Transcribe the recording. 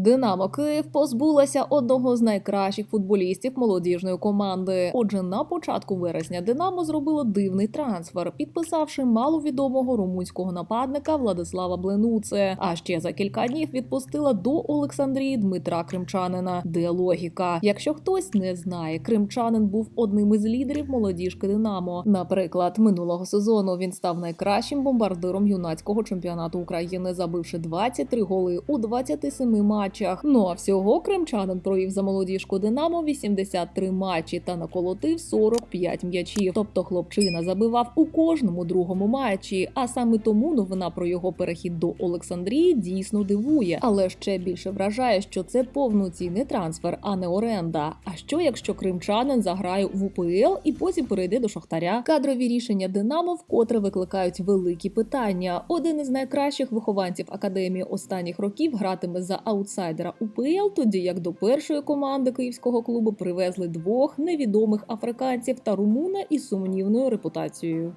Динамо Київ позбулася одного з найкращих футболістів молодіжної команди. Отже, на початку вересня Динамо зробило дивний трансфер, підписавши маловідомого румунського нападника Владислава Бленуце. А ще за кілька днів відпустила до Олександрії Дмитра Кримчанина. Де логіка? Якщо хтось не знає, Кримчанин був одним із лідерів молодіжки Динамо. Наприклад, минулого сезону він став найкращим бомбардиром юнацького чемпіонату України, забивши 23 голи у 27 матчах. Ну а всього кримчанин провів за молодіжку Динамо 83 матчі та наколотив 45 м'ячів. Тобто хлопчина забивав у кожному другому матчі. А саме тому новина про його перехід до Олександрії дійсно дивує. Але ще більше вражає, що це повноцінний трансфер, а не оренда. А що якщо кримчанин заграє в УПЛ і потім перейде до Шахтаря? Кадрові рішення Динамо вкотре викликають великі питання. Один із найкращих вихованців академії останніх років гратиме за аутсайдера УПЛ, тоді як до першої команди київського клубу привезли двох невідомих африканців та румуна із сумнівною репутацією.